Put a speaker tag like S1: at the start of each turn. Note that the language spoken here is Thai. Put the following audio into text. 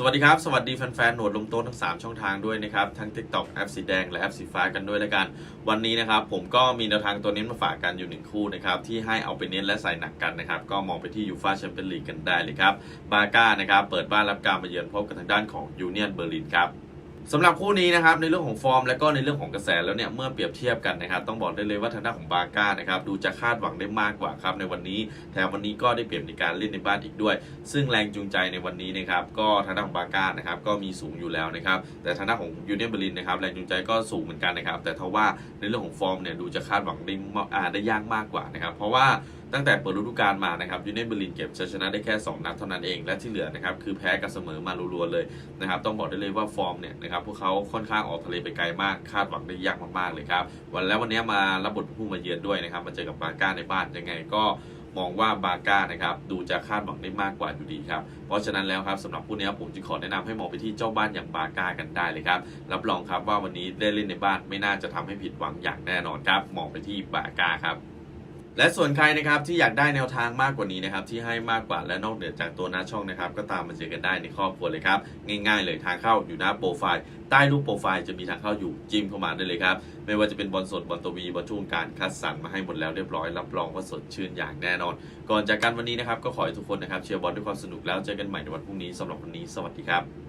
S1: สวัสดีครับ สวัสดีแฟนๆ หนวดลงโต๊ะทั้ง 3 ช่องทางด้วยนะครับ ทั้ง TikTok แอปสีแดงและแอปสีฟ้ากันด้วยแล้วกัน วันนี้นะครับ ผมก็มีแนวทางตัวเน้นมาฝากกันอยู่1คู่นะครับ ที่ให้เอาไปเน้นและใส่หนักกันนะครับ ก็มองไปที่ยูฟาแชมเปี้ยนลีกกันได้เลยครับ บาก้านะครับ เปิดบ้านรับการมาเยือนพบกับทางด้านของยูเนียนเบอร์ลินครับ สำหรับคู่นี้นะครับในเรื่องของฟอร์มและก็ในเรื่องของกระแสแล้วเนี่ยเมื่อเปรียบเทียบกันนะครับต้องบอกได้เลยว่าทางด้านของบาก้านะครับดูจะคาดหวังได้มากกว่าครับในวันนี้แถมวันนี้ก็ได้เปรียบในการเล่นในบ้านอีกด้วย ซึ่งแรงจูงใจในวันนี้นะครับก็ทางด้านของบาก้านะครับก็มีสูงอยู่แล้วนะครับแต่ทางด้านของยูเนียนเบอร์ลินนะครับแรงจูงใจก็สูงเหมือนกันนะครับแต่ทว่าในเรื่องของฟอร์มเนี่ยดูจะคาดหวังได้ได้ยากมากกว่านะครับเพราะว่า ตั้งแต่เปิดฤดูกาลมานะครับยูเนียนเบอร์ลินเก็บชัยชนะได้แค่ 2 นัดเท่านั้นเอง และที่เหลือนะครับคือแพ้กับเสมอมารัวๆเลยนะครับต้องบอกได้เลยว่าฟอร์มเนี่ยนะครับพวกเขาค่อนข้างออกทะเลไปไกลมากคาดหวังได้ยากมากๆเลยครับวันแล้ววันนี้มารับบทผู้มาเยือนด้วยนะครับมาเจอกับบาก้าในบ้านยังไงก็มองว่าบาก้านะครับดูจะคาดหวังได้มากกว่าอยู่ดีครับ เพราะฉะนั้นแล้วครับสำหรับผู้นี้ผมจึงขอแนะนำให้มองไปที่เจ้าบ้านอย่างบาก้ากันได้เลยครับรับรองครับว่าวันนี้ได้เล่นในบ้านไม่น่าจะทำให้ผิดหวังอย่างแน่นอนครับมองไปที่บาก้าครับ และส่วนใครนะครับที่อยากได้แนวทางมากกว่านี้นะครับที่ให้มากกว่าและนอกเหนือจากตัวหน้าช่องนะครับก็ตามมาเจอกันได้ในครอบครัวเลยครับง่ายๆเลยทางเข้าอยู่หน้าโปรไฟล์ใต้รูปโปรไฟล์จะมีทางเข้าอยู่จิ้มเข้ามาได้เลยครับไม่ว่าจะเป็นบอลสดบอลตัววีบอลช่วงการคัดสรรมาให้หมดแล้วเรียบร้อยรับรองว่าสดชื่นอย่างแน่นอน ก่อนจากกันวันนี้นะครับก็ขอให้ทุกคนนะครับเชียร์บอลด้วยความสนุกแล้วเจอกันใหม่ในวันพรุ่งนี้สำหรับวันนี้สวัสดีครับ